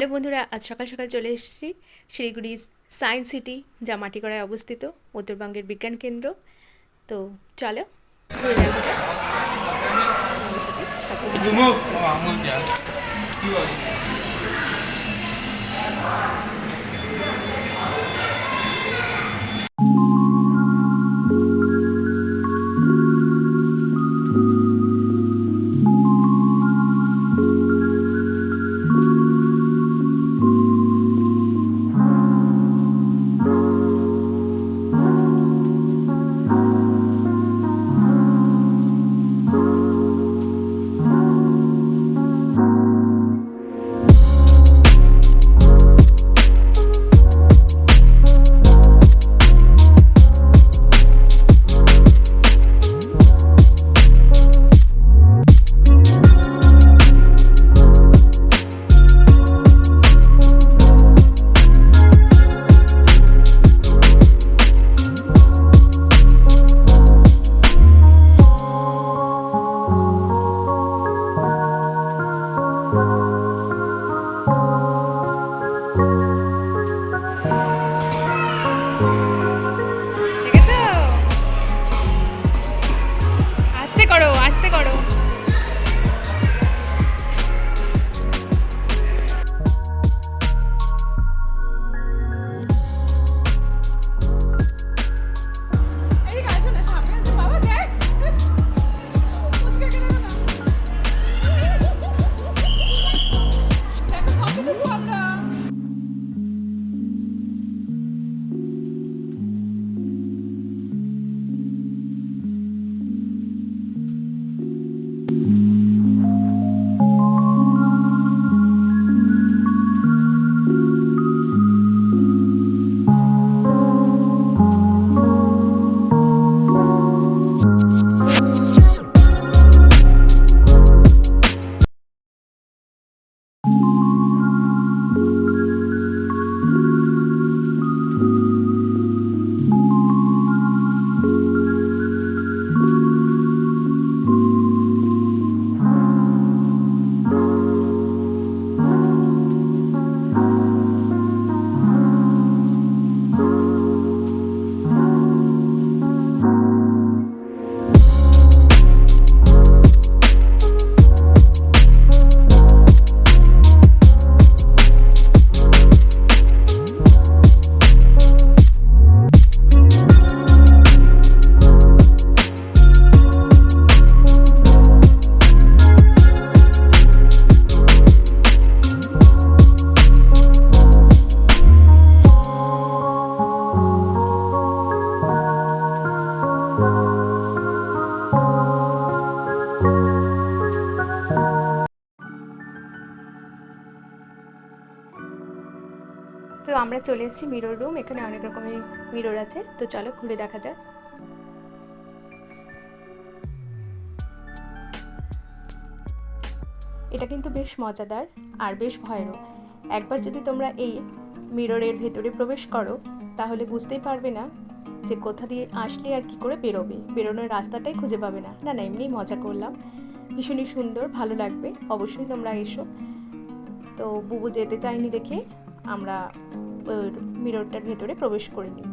Hello বন্ধুরা আজ সকাল সকাল চলে এসেছি শিলিগুড়ি সায়েন্স সিটি যা মাটিগড়ায় অবস্থিত উত্তরবঙ্গের বিজ্ঞান কেন্দ্র। তো চলো। ঘুরে তো আমরা চলে এসেছি মিরর রুম এখানে অনেক রকমের মিরর আছে। তো চলো ঘুরে দেখা যাক। এটা কিন্তু বেশ মজাদার আর বেশ ভয়ানক। একবার যদি তোমরা এই মিররের ভেতরে প্রবেশ করো, তাহলে বুঝতেই পারবে না যে কোথা দিয়ে আসলে আর কি করে বেরোবে। বেরোনোর রাস্তাটাই খুঁজে পাবে না। না না এমনি মজা করলাম। ভীষণই সুন্দর, ভালো লাগবে। অবশ্যই তোমরা এসো। তো বুবু যেতে চাইনি দেখে আমরা ওর মিররটার ভেতরে প্রবেশ করে নিই।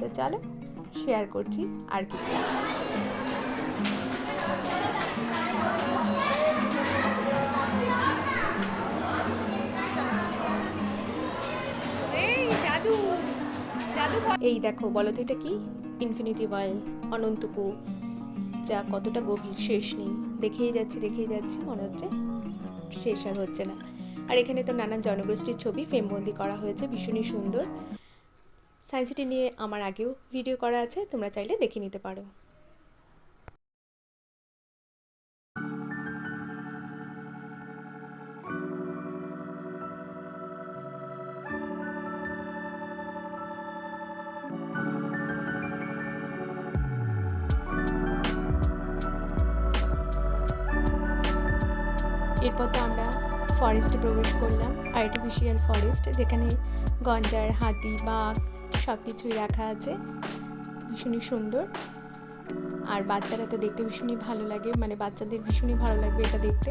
তো চলো শেয়ার করছি আর কি আছে। এই দেখো বলো তো এটা কি? ইনফিনিটি ওয়াইল অনন্তকূপ যা কতটা গভীর শেষ নেই। দেখেই যাচ্ছি দেখেই যাচ্ছি মনে হচ্ছে শেষ আর হচ্ছে না। আর এখানে তো নানান জনগোষ্ঠীর ছবি ফ্রেমবন্দি করা হয়েছে, ভীষণই সুন্দর। সায়েন্স সিটি নিয়ে আমার আগেও ভিডিও করা আছে, তোমরা চাইলে দেখে নিতে পারো। এরপর তো আমরা ফরেস্টে প্রবেশ করলাম আর্টিফিশিয়াল ফরেস্ট যেখানে গঞ্জার, হাতি, বাঘ সব কিছুই রাখা আছে। ভীষণই সুন্দর। আর বাচ্চারা তো দেখতে ভীষণই ভালো লাগে মানে বাচ্চাদের ভীষণই ভালো লাগবে এটা দেখতে।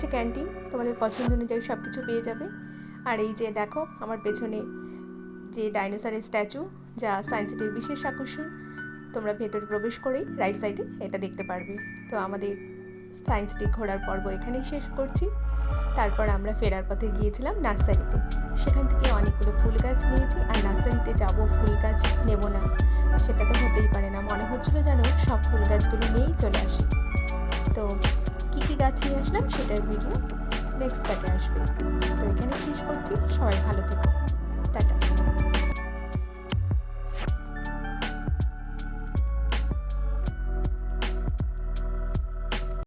আছে ক্যান্টিন, তোমাদের পছন্দ অনুযায়ী সব কিছু পেয়ে যাবে। আর এই যে দেখো, আমার পেছনে যে ডাইনোসরের স্ট্যাচু, যা সায়েন্স সিটির বিশেষ আকর্ষণ, তোমরা ভেতরে প্রবেশ করেই রাইট সাইডে এটা দেখতে পারবে। তো আমাদের সায়েন্স সিটি ঘোরার পর্ব এখানেই শেষ করছি। তারপর আমরা ফেরার পথে গিয়েছিলাম নার্সারিতে। সেখান থেকে অনেকগুলো ফুল গাছ নিয়েছি, আর নার্সারিতে যাব ফুল গাছ নেব না। সেটা তো হতেই পারে না, মনে হচ্ছিল যেন সব ফুল গাছগুলো নিয়েই চলে আসি। তো কী কী গাছ নিয়ে আসলাম সেটার ভিডিও নেক্সট পার্টে আসবে। তো এখানে শেষ করছি। সবাই ভালো থেকো। টাটা।